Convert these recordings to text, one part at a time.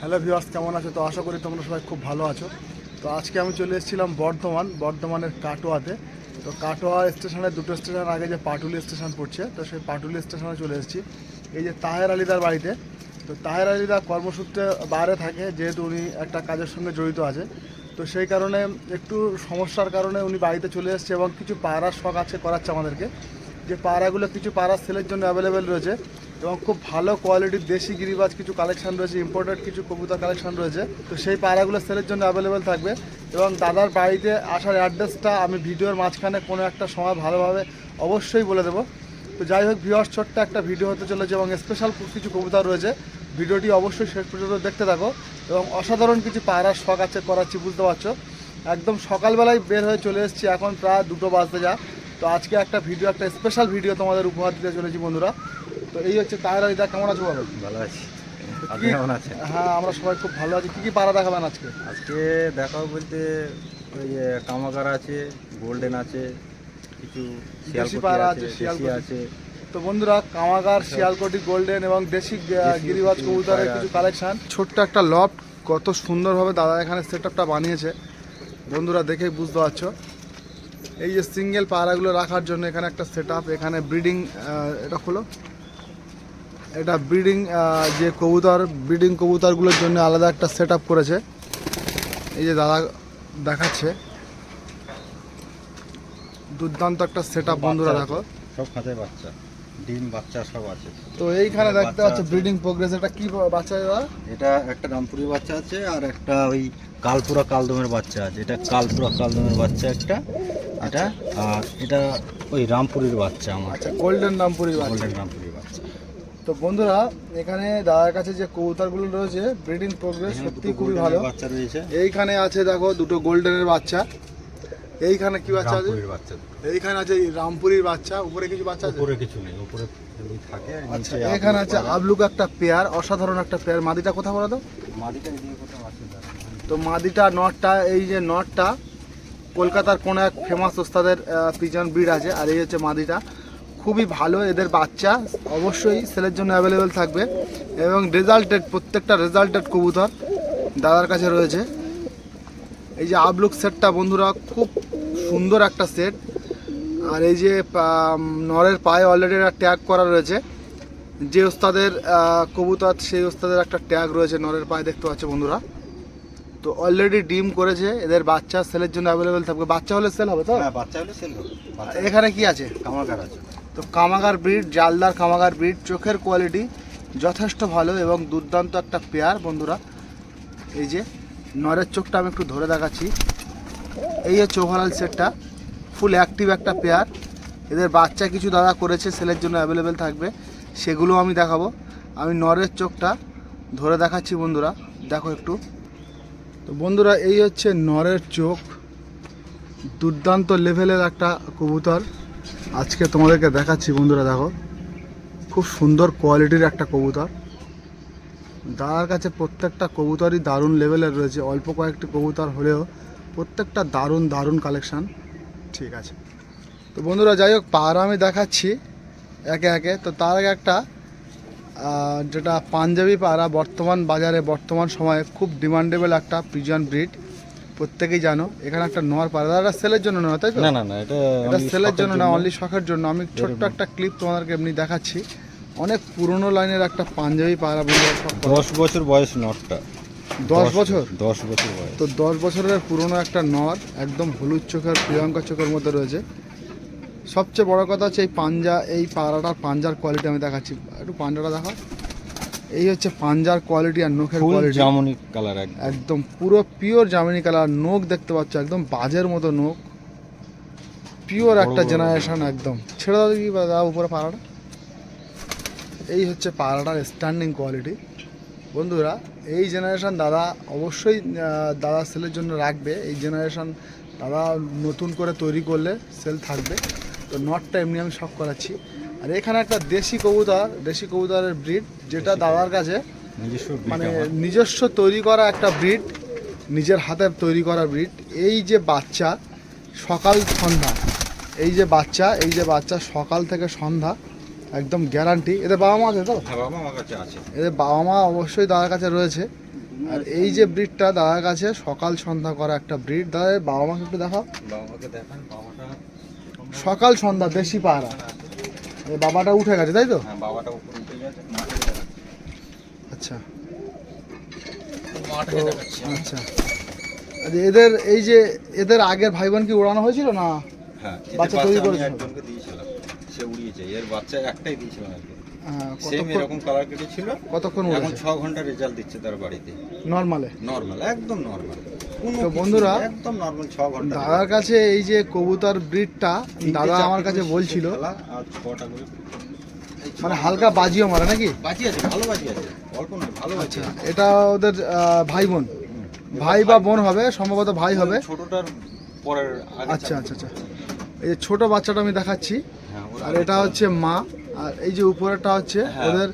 Hello viewers, কেমন আছো? তো আশা করি তোমরা সবাই খুব ভালো আছো। তো আজকে আমি চলে এসেছিলাম বর্ধমান, বর্ধমানের কাটোয়াতে। তো কাটোয়া স্টেশনের দুটো স্টেশন আগে যে পাটুলি স্টেশন পড়ছে, তো সেই পাটুলি স্টেশনে চলে এসেছি। এই যে তাহের আলিদার বাড়িতে, তো তাহের আলিদা কর্মসূত্রে বাইরে থাকে, যেহেতু উনি একটা কাজের সঙ্গে জড়িত আছে। তো সেই কারণে একটু সমস্যার কারণে উনি বাড়িতে চলে এসেছে এবং কিছু পায়রার শখ আছে করাচ্ছে আমাদেরকে। যে পাড়াগুলো, কিছু পাড়ার সেলের জন্য অ্যাভেলেবেল রয়েছে এবং খুব ভালো কোয়ালিটির দেশি গিরিবাজ কিছু কালেকশন রয়েছে ইম্পোর্টেড কিছু কবুতর কালেকশন রয়েছে। তো সেই পায়রাগুলো সেলের জন্য অ্যাভেলেবেল থাকবে। এবং দাদার বাড়িতে আসার অ্যাড্রেসটা আমি ভিডিওর মাঝখানে কোনো একটা সময় ভালোভাবে অবশ্যই বলে দেবো। তো যাই হোক ভিওয়ার্স ছোট্ট একটা ভিডিও হতে চলেছে এবং স্পেশাল কিছু কবুতর রয়েছে। ভিডিওটি অবশ্যই শেষ পর্যন্ত দেখতে থাকো। এবং অসাধারণ কিছু পায়রার শখ আছে করাচ্ছি, বুঝতে পারছ? একদম সকালবেলায় বের হয়ে চলে এসেছি, এখন প্রায় দুটো বাজতে যা। তো আজকে একটা ভিডিও একটা স্পেশাল ভিডিও তোমাদের উপহার দিতে চলেছি বন্ধুরা। তো এই হচ্ছে তাহের আলিদা কেমন আছো বলো ভালো আছি। আপনি কেমন আছেন? হ্যাঁ আমরা সবাই খুব ভালো আছি। কী কী পাড়া দেখাবেন আজকে? আজকে দেখাও বলতে ওই কামাকার আছে গোল্ডেন আছে কিছু শিয়ালকুটি পায়রা আছে শিয়ালকুটি। আছে। তো বন্ধুরা কামাগার শিয়ালকোটি গোল্ডেন এবং দেশি দেশি গিরিবাজ কবুতরের কিছু কালেকশন ছোট্ট একটা লফট কত সুন্দরভাবে দাদা এখানে সেট বানিয়েছে। বন্ধুরা দেখেই বুঝতে পারছ। এই যে সিঙ্গেল পায়রাগুলো রাখার জন্য এখানে একটা সেট এখানে ব্রিডিং এটা হলো এটা ব্রিডিং যে কবুতর ব্রিডিং কবুতরগুলোর জন্য আলাদা একটা সেট করেছে। এই যে দাদা দেখাচ্ছে। দুর্দান্ত একটা সেট বন্ধুরা দেখো। সব খাঁচায় বাচ্চা ডিম বাচ্চা সব আছে। তো এইখানে দেখতে পাচ্ছ ব্রিডিং প্রোগ্রেস এটা কি বাচ্চা দাদা? এটা একটা রামপুরি বাচ্চা আছে আর একটা ওই কালপুরা কালদমের বাচ্চা আছে। এটা কালপুরা কালদমের বাচ্চা একটা এটা আর এটা ওই রামপুরির বাচ্চা আমার। আচ্ছা গোল্ডেন রামপুরি বাচ্চা। গোল্ডেন রামপুরির বাচ্চা তো বন্ধুরা এখানে দাদার কাছে যে কবুতরগুলো রয়েছে ব্রিডিং প্রোগ্রেস সত্যি খুবই ভালো। বাচ্চা রয়েছে। এইখানে আছে দেখো দুটো গোল্ডেনের বাচ্চা। এইখানে কি বাচ্চা আছে? এইখানে আছে রামপুরির বাচ্চা উপরে কিছু বাচ্চা আছে? উপরে কিছু নেই উপরে থাকে আচ্ছা এখানে আছে। আবলুক একটা পেয়ার অসাধারণ একটা পেয়ার। মাদিটা কোথা বলো তো? মাটিটা এদিকে কোথাও আছে তো মাদিটা নটটা এই যে নটটা কলকাতার কোনো এক ফেমাস ওস্তাদের পিজন ব্রিড আছে আর এই হচ্ছে মাদিটা। খুবই ভালো এদের বাচ্চা। অবশ্যই সেলের জন্য অ্যাভেলেবেল থাকবে। এবং রেজাল্টেড প্রত্যেকটা রেজাল্টেড কবুতর দাদার কাছে রয়েছে। এই যে আবলুক সেটটা বন্ধুরা খুব সুন্দর একটা সেট আর এই যে নরের পায়ে অলরেডি একটা ট্যাগ করা রয়েছে। যে ওস্তাদের কবুতর সেই ওস্তাদের একটা ট্যাগ রয়েছে নরের পায়ে দেখতে পাচ্ছ বন্ধুরা। তো অলরেডি ডিম করেছে এদের বাচ্চা সেলের জন্য অ্যাভেলেবেল থাকবে। বাচ্চা হলে সেল হবে তো? হ্যাঁ বাচ্চা হলে সেল হবে। এখানে কি আছে? কামাকার আছে। তো কামাগার ব্রিড, জালদার কামাগার ব্রিড, চোখের কোয়ালিটি যথেষ্ট ভালো এবং দুর্দান্ত একটা পেয়ার, বন্ধুরা। এই যে, নরের চোখটা আমি একটু ধরে দেখাচ্ছি। এই হচ্ছে ওভারঅল সেটটা ফুল অ্যাক্টিভ একটা পেয়ার। এদের বাচ্চা কিছু দাদা করেছে, সেলের জন্য অ্যাভেলেবেল থাকবে। সেগুলো আমি দেখাবো। আমি নরের চোখটা ধরে দেখাচ্ছি, বন্ধুরা। দেখো একটু। তো বন্ধুরা, এই হচ্ছে নরের চোখ। দুর্দান্ত লেভেলের একটা কবুতর। আজকে তোমাদেরকে দেখাচ্ছি বন্ধুরা, দেখো। খুব সুন্দর কোয়ালিটির একটা কবুতর। দাদার কাছে প্রত্যেকটা কবুতরই দারুণ লেভেলের রয়েছে। অল্প কয়েকটি কবুতর হলেও প্রত্যেকটা দারুণ দারুণ কালেকশান ঠিক আছে। তো বন্ধুরা, যাই হোক, পাহাড় আমি দেখাচ্ছি একে একে। তো তার আগে একটা যেটা পাঞ্জাবি পায়রা বর্তমান বাজারে, বর্তমান সময়ে খুব ডিমান্ডেবল একটা পিজন ব্রিড প্রত্যেকেই জানো এখানে একটা পায়রা দাদা সেলের জন্য নয় তাই তো? না না না এটা এটা সেলের জন্য না অনলি শখের জন্য। আমি ছোট্ট একটা ক্লিপ তোমাদেরকে এমনি দেখাচ্ছি। অনেক পুরনো লাইনের একটা পাঞ্জাবি বন্ধুরা সব করে। দশ বছর বয়স নটটা। দশ বছর? দশ বছর বয়স। তো দশ বছরের পুরনো একটা নর একদম হলুদ চোখের প্রিয়ঙ্কা চোখের মধ্যে রয়েছে। সবচেয়ে বড় কথা হচ্ছে এই পাঞ্জা এই পাড়াটার পাঞ্জার কোয়ালিটি আমি দেখাচ্ছি। একটু পাঞ্জাটা দেখো এই হচ্ছে পাঞ্জার কোয়ালিটি আর নখের কোয়ালিটি জামনি কালার একদম। পুরো পিওর জামিনি কালার নোখ দেখতে পাচ্ছ একদম বাজের মতো নোখ। পিওর একটা জেনারেশন একদম। ছেড়ে দাও কি দাদা উপরে পাড়াটা। এই হচ্ছে পাড়াটার স্ট্যান্ডিং কোয়ালিটি বন্ধুরা এই জেনারেশন দাদা অবশ্যই দাদা সেলের জন্য রাখবে। এই জেনারেশন দাদা নতুন করে তৈরি করলে সেল থাকবে। তো নটটা এমনি আমি শখ করাচ্ছি। আর এখানে একটা দেশি কবুতর দেশি কবুতরের ব্রিড যেটা দাদার কাছে মানে নিজস্ব তৈরি করা একটা ব্রিড নিজের হাতের তৈরি করা ব্রিড। এই যে বাচ্চা সকাল সন্ধ্যা। এই যে বাচ্চা এই যে বাচ্চা সকাল থেকে সন্ধ্যা একদম গ্যারান্টি এদের বাবা মা আছে তো? হ্যাঁ এদের বাবা মা অবশ্যই দাদার কাছে রয়েছে। আর এই যে ব্রিডটা দাদার কাছে সকাল সন্ধ্যা করা একটা ব্রিড। দাদা বাবা মাকে একটু দেখাও। সকাল সন্ধ্যা দেশি এই বাবাটা উঠে গেছে তাই তো? হ্যাঁ বাবাটা উপরে উঠে গেছে আচ্ছা। আচ্ছা। আচ্ছা, এদের এই যে এদের আগের ভাই বোন কি উড়ানো হয়েছিল না? হ্যাঁ বাচ্চা তৈরি করেছিল? সে উড়িয়েছে এর বাচ্চা একটাই দিয়েছিলাম আজকে হ্যাঁ, সেম কতক্ষণ এরকম কালার কেটেছিল কতক্ষণ এখন ছ ঘণ্টা রেজাল্ট দিচ্ছে তার বাড়িতে। নর্মালে নর্মাল একদম নর্মাল তো বন্ধুরা, একদম নর্মাল ছ ঘণ্টা দাদার কাছে এই যে কবুতর ব্রিডটা দাদা আমার কাছে বলছিল। মানে হালকা বাজিও মারে নাকি? বাজি আছে ভালো বাজি আছে অল্প নয় ভালো আচ্ছা এটা ওদের ভাই বোন ভাই বা বোন হবে সম্ভবত ভাই হবে। ছোটটার পরের আচ্ছা আচ্ছা আচ্ছা। এই যে ছোট বাচ্চাটা আমি দেখাচ্ছি। হ্যাঁ, আর এটা হচ্ছে মা আর এই যে উপরেরটা হচ্ছে হ্যাঁ, ওদের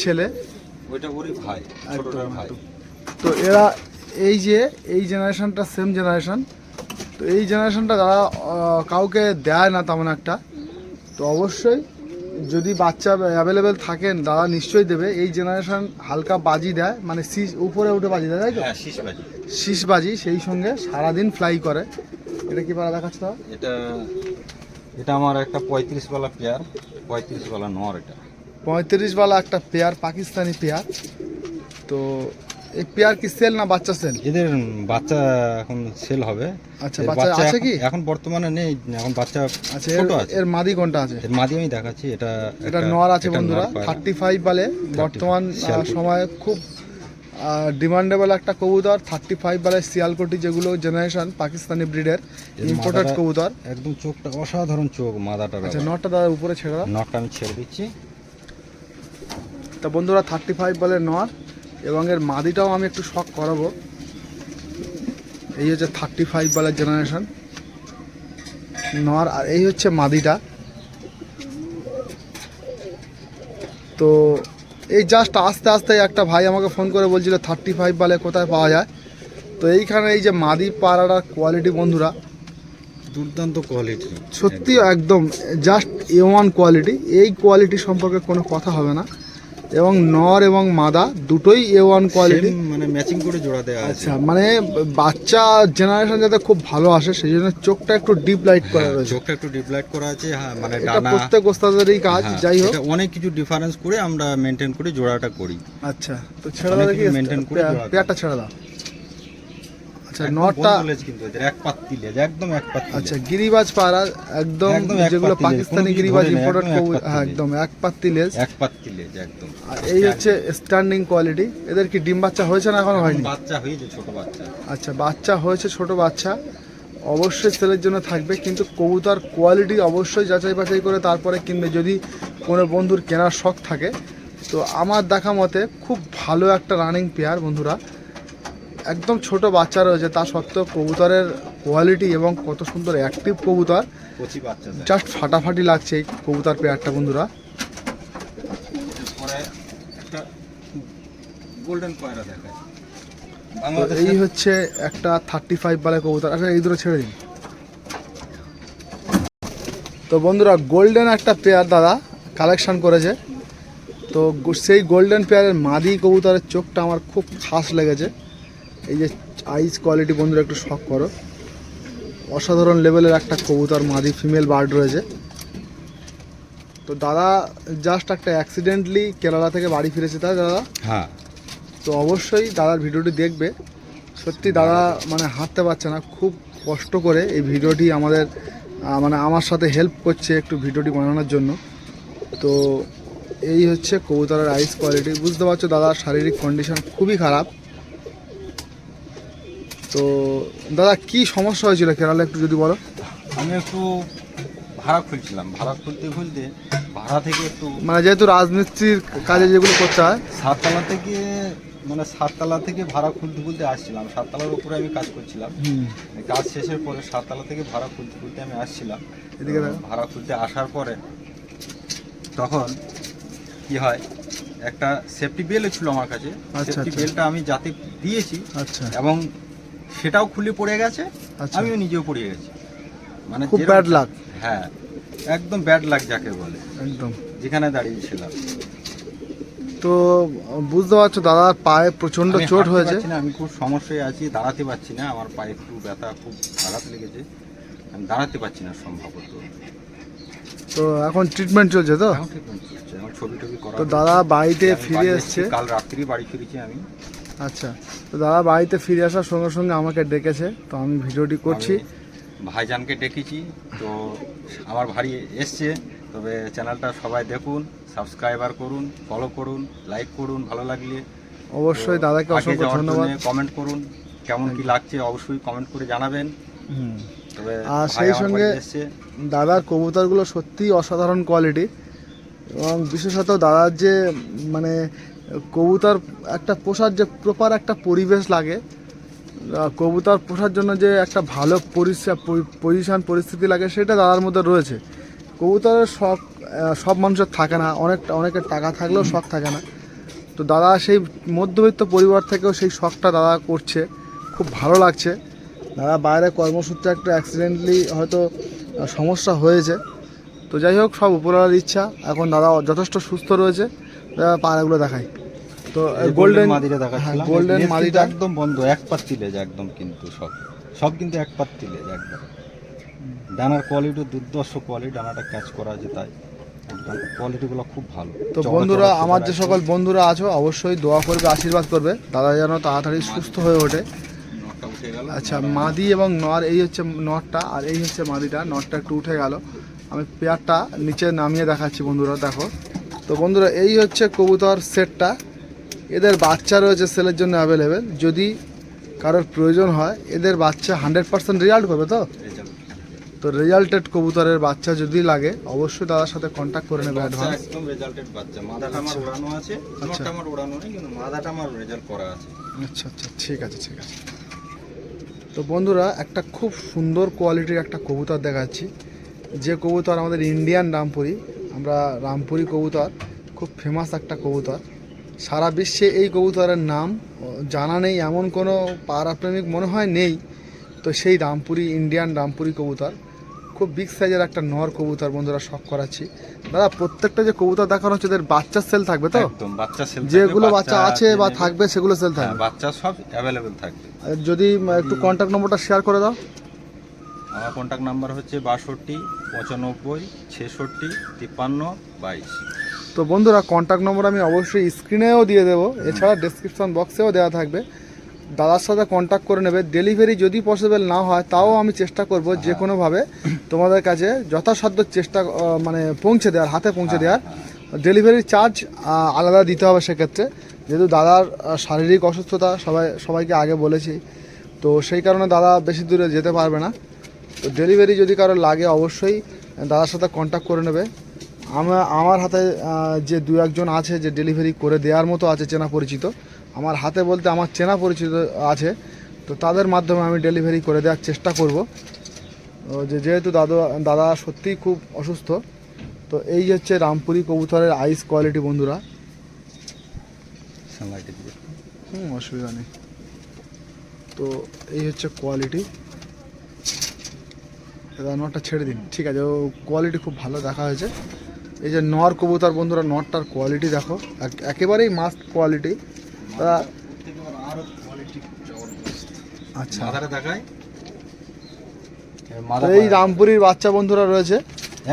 ছেলে। ওইটা ওরই ভাই ছোটটার ভাই। তো এরা এই যে এই জেনারেশনটা সেম জেনারেশন তো এই জেনারেশনটা যারা কাউকে দেয় না তেমন একটা তো অবশ্যই যদি বাচ্চা অ্যাভেলেবেল থাকেন দাদা নিশ্চয়ই দেবে। এই জেনারেশন হালকা বাজি দেয় মানে শীষ উপরে উঠে বাজি দেয় তাই তো? হ্যাঁ শীষ বাজি। সেই সঙ্গে সারাদিন ফ্লাই করে। এটা কি পারা দেখাচ্ছে? এটা এটা আমার একটা পঁয়ত্রিশ বালা পেয়ার পঁয়ত্রিশ বালা নর এটা। পঁয়ত্রিশ বালা একটা পেয়ার পাকিস্তানি পেয়ার তো এই পেয়ার কি সেল না বাচ্চা সেল? এদের বাচ্চা এখন সেল হবে। আচ্ছা বাচ্চা আছে কি? এখন বর্তমানে নেই এখন বাচ্চা আচ্ছা ছোট এর- আছে। এর মাদি কোনটা আছে? এর মাদি আমি দেখাচ্ছি এটা এটা নর আছে বন্ধুরা। থার্টি ফাইভ বালে। বর্তমান। সময়ে খুব ডিমান্ডেবল একটা কবুতর থার্টি ফাইভ বালে শিয়ালকোটি যেগুলো জেনারেশন পাকিস্তানি ব্রিডের এর ইম্পোর্টেড কবুতর। একদম চোখটা অসাধারণ চোখ মাদাটার আচ্ছা। নটটা দাদা উপরে ছেড়ে দাও। নটটা আমি ছেড়ে দিচ্ছি। তা বন্ধুরা থার্টি ফাইভ বলে নর এবং এর মাদিটাও আমি একটু শখ করাবো। এই হচ্ছে থার্টি ফাইভ বলের জেনারেশন নর আর এই হচ্ছে মাদিটা। তো এই জাস্ট আস্তে আস্তে একটা ভাই আমাকে ফোন করে বলছিল থার্টি ফাইভ বলে কোথায় পাওয়া যায়? তো এইখানে এই যে মাদি পাড়াটার কোয়ালিটি বন্ধুরা দুর্দান্ত কোয়ালিটি সত্যি একদম জাস্ট এ ওয়ান কোয়ালিটি এই কোয়ালিটি সম্পর্কে কোনো কথা হবে না। এবং নর এবং মাদা দুটোই এ ওয়ান কোয়ালিটি মানে ম্যাচিং করে জোড়া দেওয়া আছে। আচ্ছা মানে বাচ্চা জেনারেশন যাতে খুব ভালো আসে সেই জন্য চোখটা একটু ডিপ লাইট করা হ্যাঁ, রয়েছে। চোখটা একটু ডিপ লাইট করা আছে হ্যাঁ মানে ডানা। প্রত্যেক ওস্তাদেরই কাজ হ্যাঁ, যাই হোক। এটা অনেক কিছু ডিফারেন্স করে আমরা মেনটেন করে জোড়াটা করি। আচ্ছা তো ছেড়ে দাও দেখি কিছু করে পেয়ার- পেয়ারটা ছেড়ে দাও। আচ্ছা নটটা কিন্তু এদের এক পাত্তি লেজ একদম এক পাত্তি আচ্ছা গিরিবাজ পাড়া একদম যেগুলো পাকিস্তানি গিরিবাজ ইম্পোর্টেড হ্যাঁ একদম এক পাত্তি লেজ। এক পাত্তি লেজ একদম। আর এই হচ্ছে স্ট্যান্ডিং কোয়ালিটি এদের কি ডিম বাচ্চা হয়েছে না এখনও হয়নি? বাচ্চা হয়েছে ছোট বাচ্চা। আচ্ছা বাচ্চা হয়েছে ছোট বাচ্চা। অবশ্যই সেলের জন্য থাকবে কিন্তু কবুতর কোয়ালিটি অবশ্যই যাচাই বাছাই করে তারপরে কিনবে যদি কোনো বন্ধুর কেনার শখ থাকে। তো আমার দেখা মতে খুব ভালো একটা রানিং পেয়ার বন্ধুরা। একদম ছোট বাচ্চা রয়েছে তা সত্ত্বেও কবুতরের কোয়ালিটি এবং কত সুন্দর অ্যাক্টিভ কবুতর। জাস্ট ফাটাফাটি লাগছে এই কবুতর পেয়ারটা বন্ধুরা। গোল্ডেন কয়রা দেখায় এই হচ্ছে একটা থার্টি ফাইভ বালে কবুতর। আচ্ছা এই দুটো ছেড়ে দিন। তো বন্ধুরা গোল্ডেন একটা পেয়ার দাদা কালেকশন করেছে। তো সেই গোল্ডেন পেয়ারের মাদি কবুতরের চোখটা আমার খুব খাস লেগেছে। এই যে আইস কোয়ালিটি বন্ধুরা একটু শখ করো। অসাধারণ লেভেলের একটা কবুতর মাদি ফিমেল বার্ড রয়েছে। তো দাদা জাস্ট একটা অ্যাক্সিডেন্টলি কেরালা থেকে বাড়ি ফিরেছে তাই দাদা? হ্যাঁ। তো অবশ্যই দাদার ভিডিওটি দেখবে। সত্যি দাদা মানে হাঁটতে পারছে না খুব কষ্ট করে এই ভিডিওটি আমাদের মানে আমার সাথে হেল্প করছে একটু ভিডিওটি বানানোর জন্য। তো এই হচ্ছে কবুতরের আইস কোয়ালিটি বুঝতে পারছ দাদার শারীরিক কন্ডিশন খুবই খারাপ। তো দাদা কি সমস্যা হয়েছিল? কেরালা একটু যদি বলো। আমি একটু ভাড়া খুলছিলাম। ভাড়া খুলতে খুলতে ভাড়া থেকে একটু মানে যেহেতু রাজমিস্ত্রির কাজে যেগুলো করতে হয়। সাততলা থেকে মানে সাততলা থেকে ভাড়া খুলতে খুলতে আসছিলাম। সাততলার উপরে আমি কাজ করছিলাম। কাজ শেষের পরে সাততলা থেকে ভাড়া খুলতে খুলতে আমি আসছিলাম। এদিকে ভাড়া খুলতে আসার পরে তখন কি হয় একটা সেফটি বেল ছিল আমার কাছে। আচ্ছা, সেফটি আচ্ছা। বেলটা আমি যাতে দিয়েছি আচ্ছা। এবং সেটাও খুলে পড়ে গেছে আচ্ছা। আমিও নিজেও পড়ে গেছি। মানে খুব ব্যাড লাক হ্যাঁ একদম ব্যাড লাগ যাকে বলে। একদম। যেখানে দাঁড়িয়েছিলাম তো বুঝতে পারছ দাদার পায়ে প্রচণ্ড আমি চোট হয়েছে। না আমি খুব সমস্যায় আছি দাঁড়াতে পারছি না আমার পায়ে একটু ব্যথা খুব আঘাত লেগেছে। আমি দাঁড়াতে পারছি না সম্ভবত। তো এখন ট্রিটমেন্ট চলছে তো? চলছে, ছবি টবি করা তো দাদা বাড়িতে ফিরে এসছে? কাল রাত্রি বাড়ি ফিরেছি আমি। আচ্ছা তো দাদা বাড়িতে ফিরে আসার সঙ্গে সঙ্গে আমাকে ডেকেছে তো আমি ভিডিওটি করছি। ভাইজানকে ডেকেছি তো আমার ভাই এসছে তবে চ্যানেলটা সবাই দেখুন সাবস্ক্রাইবার করুন ফলো করুন লাইক করুন ভালো লাগলে। অবশ্যই দাদাকে অসংখ্য ধন্যবাদ। কমেন্ট করুন কেমন কি লাগছে অবশ্যই কমেন্ট করে জানাবেন। তবে আর সেই সঙ্গে দাদার কবুতরগুলো সত্যিই অসাধারণ কোয়ালিটি এবং বিশেষত দাদার যে মানে কবুতর একটা পোষার যে প্রপার একটা পরিবেশ লাগে কবুতর পোষার জন্য যে একটা ভালো পজিশন পরিস্থিতি লাগে, সেটা দাদার মধ্যে রয়েছে। কবুতরের শখ সব মানুষের থাকে না অনেকটা অনেকের টাকা থাকলেও শখ থাকে না। তো দাদা সেই মধ্যবিত্ত পরিবার থেকেও সেই শখটা দাদা করছে, খুব ভালো লাগছে। দাদা বাইরে কর্মসূত্রে একটা অ্যাক্সিডেন্টলি হয়তো সমস্যা হয়েছে। তো যাই হোক, সব উপরওয়ালার ইচ্ছা। এখন দাদা যথেষ্ট সুস্থ রয়েছে। দাদা পাড়াগুলো দেখাই। তো গোল্ডেন মাদিটা হ্যাঁ দেখাচ্ছিলাম গোল্ডেন মাদিটা একদম বন্ধ এক পাত্তি লেজ একদম কিন্তু সব। সব কিন্তু এক পাত্তি লেজ একদম। ডানার কোয়ালিটি দুর্দর্শ কোয়ালিটি ডানাটা ক্যাচ করা আছে তাই। কোয়ালিটিগুলো খুব ভালো। তো বন্ধুরা আমার যে সকল বন্ধুরা আছো অবশ্যই দোয়া করবে আশীর্বাদ করবে। দাদা যেন তাড়াতাড়ি সুস্থ হয়ে ওঠে। আচ্ছা মাদি এবং নর এই হচ্ছে নরটা আর এই হচ্ছে মাদিটা। নরটা একটু উঠে গেল। আমি পেয়ারটা নিচে নামিয়ে দেখাচ্ছি বন্ধুরা দেখো। তো বন্ধুরা এই হচ্ছে কবুতর সেটটা এদের বাচ্চা রয়েছে সেলের জন্য অ্যাভেলেবেল যদি কারোর প্রয়োজন হয় এদের বাচ্চা হান্ড্রেড পার্সেন্ট রেজাল্ট করবে তো? তো রেজাল্টেড কবুতরের বাচ্চা যদি লাগে অবশ্যই দাদার সাথে কন্ট্যাক্ট করে নেবে অ্যাডভান্স একদম রেজাল্টেড বাচ্চা। মাদাটা আমার ওড়ানো আছে নটটা আমার ওড়ানো নেই কিন্তু মাদাটা আমার রেজাল্ট করা আছে। আচ্ছা আচ্ছা ঠিক আছে ঠিক আছে। তো বন্ধুরা একটা খুব সুন্দর কোয়ালিটির একটা কবুতর দেখাচ্ছি। যে কবুতর আমাদের ইন্ডিয়ান রামপুরি আমরা রামপুরি কবুতর খুব ফেমাস একটা কবুতর। সারা বিশ্বে এই কবুতরের নাম জানা নেই এমন কোনো পাড়াপ্রেমিক মনে হয় নেই। তো সেই রামপুরি ইন্ডিয়ান রামপুরি কবুতর খুব বিগ সাইজের একটা নর কবুতর বন্ধুরা শখ করাচ্ছি। দাদা প্রত্যেকটা যে কবুতর দেখানো হচ্ছে এদের বাচ্চার সেল থাকবে তো? একদম বাচ্চা সেল যেগুলো বাচ্চা আছে বা থাকবে সেগুলো সেল থাকবে। বাচ্চা সব অ্যাভেলেবেল থাকবে। যদি একটু কন্ট্যাক্ট নম্বরটা শেয়ার করে দাও। আমার কন্ট্যাক্ট নাম্বার হচ্ছে বাষট্টি পঁচানব্বই ছেষট্টি তিপ্পান্ন বাইশ। তো বন্ধুরা কন্ট্যাক্ট নম্বর আমি অবশ্যই স্ক্রিনেও দিয়ে দেবো। এছাড়া ডেসক্রিপশন বক্সেও দেওয়া থাকবে। দাদার সাথে কন্ট্যাক্ট করে নেবে। ডেলিভারি যদি পসিবল না হয়, তাও আমি চেষ্টা করব যে কোনোভাবে তোমাদের কাছে যথাসাধ্য চেষ্টা মানে পৌঁছে দেওয়ার, হাতে পৌঁছে দেওয়ার। ডেলিভারি চার্জ আলাদা দিতে হবে সেক্ষেত্রে। যেহেতু দাদার শারীরিক অসুস্থতা, সবাই, সবাইকে আগে বলেছি। তো সেই কারণে দাদা বেশি দূরে যেতে পারবে না। তো ডেলিভারি যদি কারও লাগে, অবশ্যই দাদার সাথে কন্ট্যাক্ট করে নেবে। আমার আমার হাতে যে দু একজন আছে যে ডেলিভারি করে দেওয়ার মতো আছে চেনা পরিচিত আমার হাতে বলতে আমার চেনা পরিচিত আছে তো তাদের মাধ্যমে আমি ডেলিভারি করে দেওয়ার চেষ্টা করব। যে যেহেতু দাদু দাদা সত্যিই খুব অসুস্থ তো এই হচ্ছে রামপুরি কবুতরের আইস কোয়ালিটি বন্ধুরা। হুম অসুবিধা নেই। তো এই হচ্ছে কোয়ালিটি নটটা ছেড়ে দিন। ঠিক আছে ও কোয়ালিটি খুব ভালো দেখা হয়েছে। এই যে নর কবুতর বন্ধুরা নটটার কোয়ালিটি দেখো। একেবারেই মাস্ট কোয়ালিটি তারা আচ্ছা। এই রামপুরির বাচ্চা বন্ধুরা রয়েছে।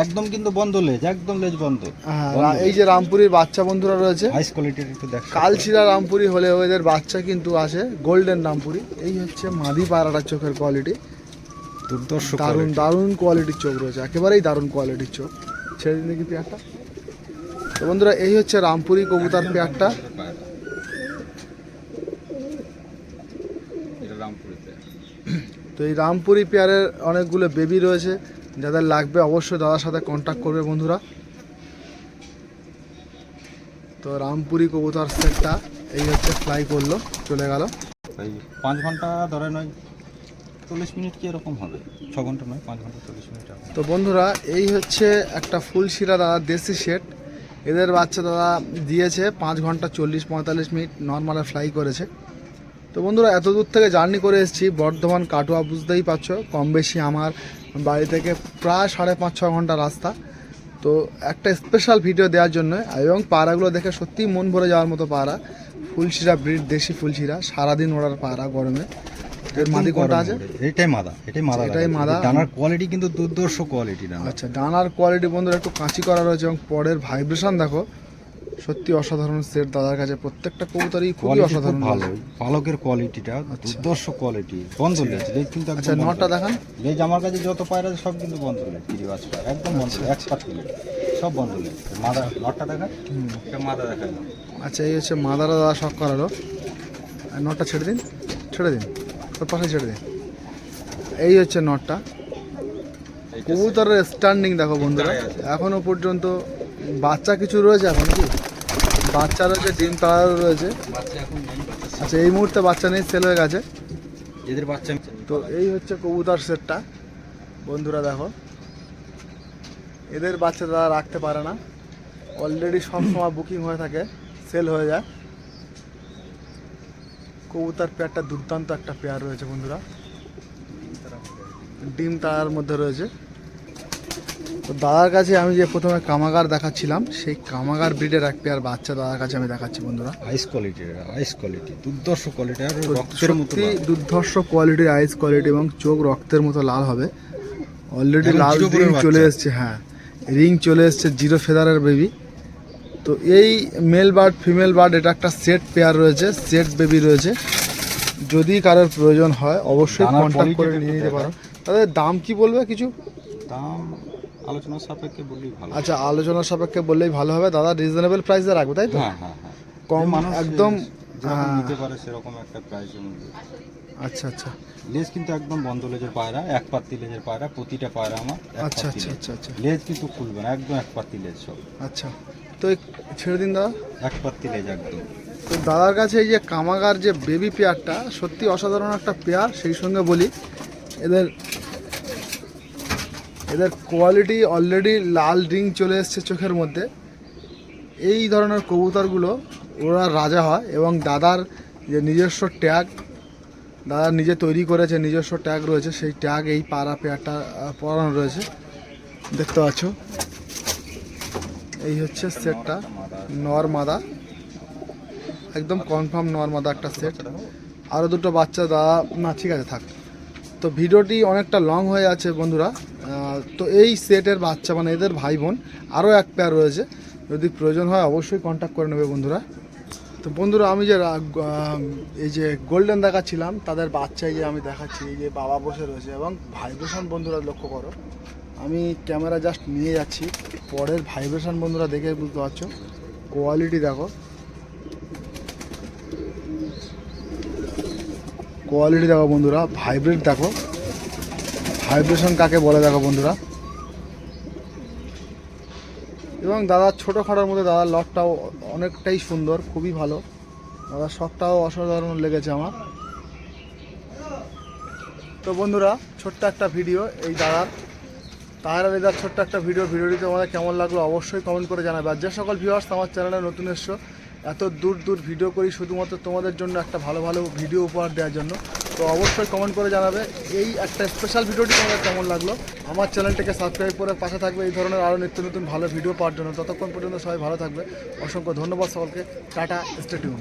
একদম কিন্তু বন্ধ লেজ একদম লেজ বন্ধ। হ্যাঁ এই যে রামপুরির বাচ্চা বন্ধুরা রয়েছে। হাইস কোয়ালিটির একটু দেখ। কালচিরা রামপুরি হলেও এদের বাচ্চা কিন্তু আছে গোল্ডেন রামপুরি। এই হচ্ছে মাদি পায়রাটার চোখের কোয়ালিটি দুর্দর্শ দারুণ দারুণ কোয়ালিটির চোখ রয়েছে। একেবারেই দারুণ কোয়ালিটির চোখ। ছেড়ে দিন দেখি পেয়ারটা? তো বন্ধুরা এই হচ্ছে রামপুরি কবুতার পেয়ারটা। তো এই রামপুরি পেয়ারের অনেকগুলো বেবি রয়েছে। যাদের লাগবে অবশ্যই দাদার সাথে কন্ট্যাক্ট করবে বন্ধুরা। তো রামপুরি কবুতর সেটটা এই হচ্ছে ফ্লাই করল চলে গেল। পাঁচ ঘণ্টা ধরে নয় চল্লিশ মিনিট কি এরকম হবে? ছ ঘণ্টা নয়, পাঁচ ঘণ্টা চল্লিশ মিনিট তো বন্ধুরা, এই হচ্ছে একটা ফুল শিরা দাদা দেশি সেট এদের বাচ্চা দাদা দিয়েছে পাঁচ ঘণ্টা চল্লিশ, পঁয়তাল্লিশ মিনিট নর্মালে ফ্লাই করেছে। তো বন্ধুরা, এত দূর থেকে জার্নি করে এসেছি, বর্ধমান, কাটোয়া, বুঝতেই পারছ, কম বেশি আমার বাড়ি থেকে প্রায় সাড়ে পাঁচ, ছ ঘণ্টা রাস্তা। তো একটা স্পেশাল ভিডিও দেওয়ার জন্য, এবং পাড়াগুলো দেখে সত্যিই মন ভরে যাওয়ার মতো পাড়া। ফুলশিরা ব্রিড দেশি ফুলশিরা, সারাদিন ওড়ার পাড়া গরমে। এর মাদি কোনটা আছে? এটাই মাদা এটাই মাদা এটাই। মাদা। ডানার কোয়ালিটি কিন্তু দুর্দর্শ কোয়ালিটি ডানা আচ্ছা ডানার কোয়ালিটি বন্ধুরা একটু কাঁচি করা রয়েছে এবং পরের ভাইব্রেশন দেখো। সত্যি অসাধারণ সেট দাদার কাছে। প্রত্যেকটা কবুতরই খুবই অসাধারণ ভালো। পালকের কোয়ালিটিটা দুর্দর্শ কোয়ালিটি বন্ধ লেজ লেজ কিন্তু আচ্ছা বন্ধ। নটা দেখান। লেজ আমার কাছে যত পায়রা সব কিন্তু বন্ধ লেজ পায়রা একদম বন্ধ এক পাতি লেজ সব বন্ধ লেজ মাদা নটটা দেখা এটা মাদা দেখা আচ্ছা এই হচ্ছে মাদারা দাদা শখ করালো। আর নটটা ছেড়ে দিন। ছেড়ে দিন। ওর পাশে ছেড়ে দিন এই হচ্ছে নটটা। কবুতরের স্ট্যান্ডিং দেখো বন্ধুরা। এখনও পর্যন্ত বাচ্চা কিছু রয়েছে এখন কি? বাচ্চা রয়েছে ডিম তারা রয়েছে। আচ্ছা এই মুহূর্তে বাচ্চা নেই সেল হয়ে গেছে। এদের বাচ্চা তো এই হচ্ছে কবুতর সেটটা বন্ধুরা দেখো। এদের বাচ্চা তারা রাখতে পারে না। অলরেডি সব সময় বুকিং হয়ে থাকে সেল হয়ে যায়। কবুতর পেয়ারটা দুর্দান্ত একটা পেয়ার রয়েছে বন্ধুরা। ডিম তার মধ্যে রয়েছে। তো দাদার কাছে আমি যে প্রথমে কামাগার দেখাচ্ছিলাম সেই কামাগার ব্রিডের এক পেয়ার বাচ্চা দাদার কাছে আমি দেখাচ্ছি বন্ধুরা। আইস কোয়ালিটির আইস কোয়ালিটি দুর্ধর্ষ কোয়ালিটি আর রক্তের মতো দুর্ধর্ষ কোয়ালিটির আইস কোয়ালিটি এবং চোখ রক্তের মতো লাল হবে। অলরেডি লাল রিং চলে। এসছে হ্যাঁ। রিং চলে এসছে জিরো ফেদারের বেবি তো এই মেল বার্ড ফিমেল বার্ড এটা একটা সেট পেয়ার রয়েছে সেট বেবি রয়েছে। যদি কারোর প্রয়োজন হয় অবশ্যই কন্ট্যাক্ট করে নিয়ে নিতে পারো। তাদের দাম কি বলবে কিছু? দাম আলোচনার সাপেক্ষে বললেই ভালো। আচ্ছা আলোচনার সাপেক্ষে বললেই ভালো হবে। দাদা রিজনেবল প্রাইসে রাখবে তাই তো? হ্যাঁ হ্যাঁ হ্যাঁ। কম মানুষ একদম হ্যাঁ। নিতে পারে সেরকম একটা প্রাইসের মধ্যে। আচ্ছা আচ্ছা। লেজ কিন্তু একদম বন্ধ লেজের পায়রা এক পাত্তি লেজের পায়রা প্রতিটা পায়রা আমার আচ্ছা আচ্ছা আচ্ছা আচ্ছা। লেজ কিন্তু খুলবে না একদম এক পাত্তি লেজ সব। আচ্ছা। তো ছেড়ে দিন দাদা। এক পাত্তি লেজ একদম। তো দাদার কাছে এই যে কামাগার যে বেবি পেয়ারটা সত্যি অসাধারণ একটা পেয়ার সেই সঙ্গে বলি এদের এদের কোয়ালিটি অলরেডি লাল রিং চলে এসছে চোখের মধ্যে। এই ধরনের কবুতরগুলো ওরা রাজা হয় এবং দাদার যে নিজস্ব ট্যাগ দাদা নিজে তৈরি করেছে নিজস্ব ট্যাগ রয়েছে সেই ট্যাগ এই পাড়া পেয়ারটা পরানো রয়েছে। দেখতে পাচ্ছ? এই হচ্ছে সেটটা নর মাদা একদম কনফার্ম নর মাদা একটা সেট আরও দুটো বাচ্চা দাদা না, ঠিক আছে, থাক। তো ভিডিওটি অনেকটা লং হয়ে আছে বন্ধুরা। তো এই সেটের বাচ্চা মানে এদের ভাই বোন আরও এক পেয়ার রয়েছে। যদি প্রয়োজন হয় অবশ্যই কন্ট্যাক্ট করে নেবে বন্ধুরা। তো বন্ধুরা, আমি যে এই যে গোল্ডেন দেখাচ্ছিলাম, তাদের বাচ্চাই যে আমি দেখাচ্ছি। যে বাবা বসে রয়েছে এবং ভাইব্রেশন বন্ধুরা লক্ষ্য করো। আমি ক্যামেরা জাস্ট নিয়ে যাচ্ছি। পরের ভাইব্রেশন বন্ধুরা দেখে বুঝতে পারছ। কোয়ালিটি দেখো। কোয়ালিটি দেখো বন্ধুরা, ভাইব্রেট দেখো। ভাইব্রেশন কাকে বলে দেখো বন্ধুরা। এবং দাদার ছোটোখাটোর মধ্যে দাদার লকটাও অনেকটাই সুন্দর, খুবই ভালো। দাদার শখটাও অসাধারণ লেগেছে আমার। তো বন্ধুরা, ছোট্ট একটা ভিডিও এই দাদার। তাহারা রেজার ছোট্ট একটা ভিডিও ভিডিওটি তোমাদের কেমন লাগল অবশ্যই কমেন্ট করে জানাবে। আর যে সকল ভিউয়ার্স আমার চ্যানেলে নতুন এসছো, এত দূর দূর ভিডিও করি শুধুমাত্র তোমাদের জন্য একটা ভালো ভালো ভিডিও উপহার দেওয়ার জন্য। তো অবশ্যই কমেন্ট করে জানাবে এই একটা স্পেশাল ভিডিওটি তোমাদের কেমন লাগল। আমার চ্যানেলটাকে সাবস্ক্রাইব করে পাশে থাকবে এই ধরনের আরও নিত্য নতুন ভালো ভিডিও পাওয়ার জন্য। ততক্ষণ পর্যন্ত সবাই ভালো থাকবে। অসংখ্য ধন্যবাদ সকলকে। Tata stay tuned